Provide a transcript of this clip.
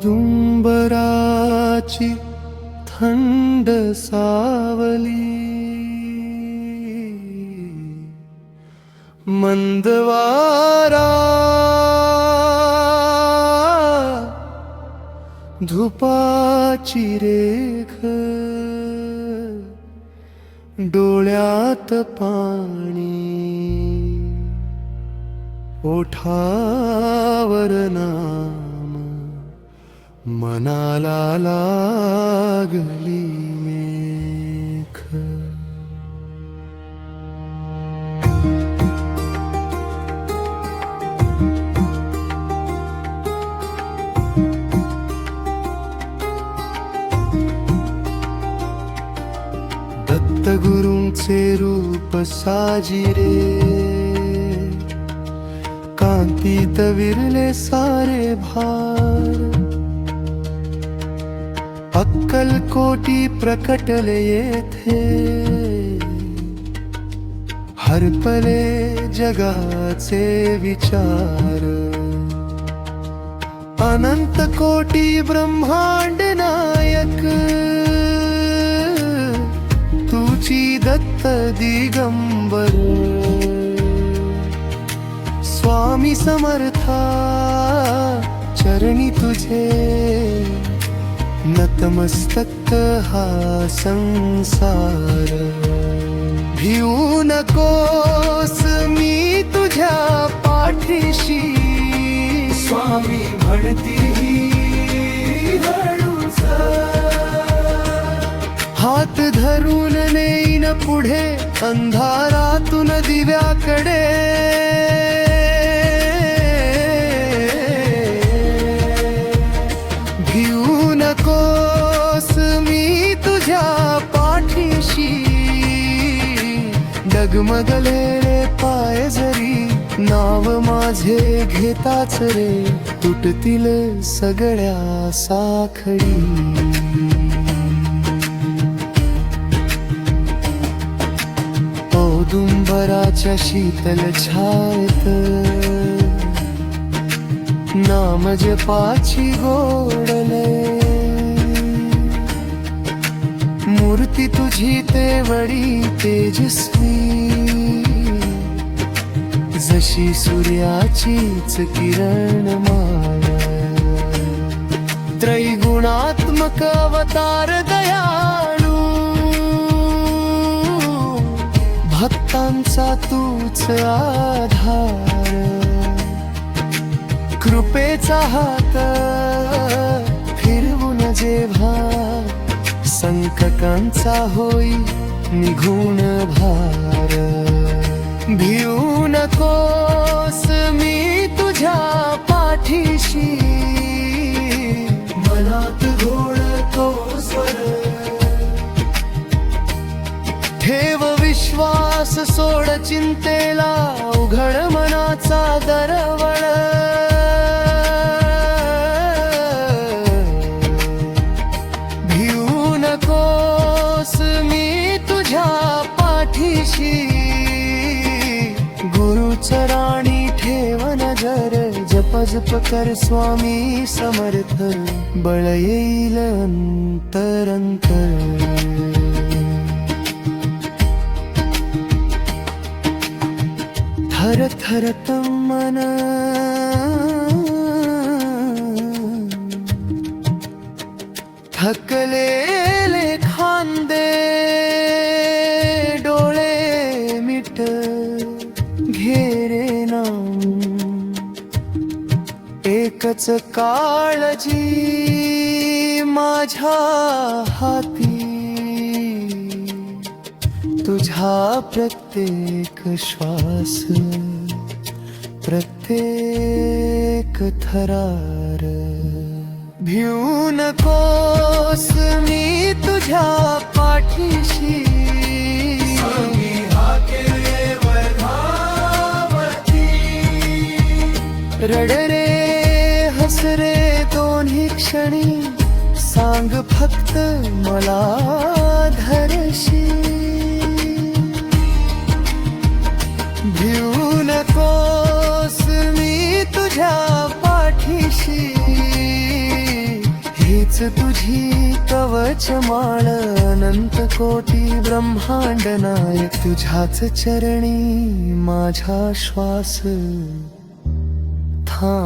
औदुंबराची थंड सावली. मंदवारा धुपाची रेख डोळ्यात पाणी ओठावरना मनाला लागली मेख दत्तगुरूंचे रूप साजिरे कांतीत विरले सारे भार. अक्कल कोटी प्रकटले येथे। हरपले जगाचे विचार। अनंत कोटी ब्रह्मांड नायक। तुची दत्त दिगंबर। स्वामी समर्था चरणी तुझे। नतमस्तक हा संसार. भिऊ नकोस मी तुझ्या पाठीशी. स्वामी म्हणती हात धरून नेईन पुढे अंधारातून दिव्याकडे. डगमगले रे पाय जरी नाव माझे घेताच रे तुटतील सगळ्या साखळी. औदुंबराच्या शीतल छायत नाम जपाची गोडले मूर्ती तुझी ते वडी तेजस्वी. जशी सूर्याचीच किरण माया त्रैगुणात्मक अवतार दयाळू. भक्तांचा तूच आधार. कृपेचा हात फिरवून जेव्हा संकटांचा होई निघून भार. भिऊ नकोस मी तुझ्या पाठीशी. मनात घोळतो स्वर. ठेव विश्वास सोड चिंतेला उघड मनाचा दरवळ. पाठीशी गुरुचराणी ठेव नजर जप जप कर स्वामी समर्थ बळ येईल अंतरंतर थर थरत मन. थकलेले खांदे. एकच काळजी माझ्या हाती. तुझा प्रत्येक श्वास प्रत्येक थरार. भिऊ नकोस मी तुझ्या पाठीशी. रडरे क्षणी सांग फक्त मला धरशी. भिऊ नकोस मी तुझ्या पाठीशी. तुझी कवच माळ अनंत कोटी ब्रह्मांड नायक तुझ्याच चरणी माझा श्वास था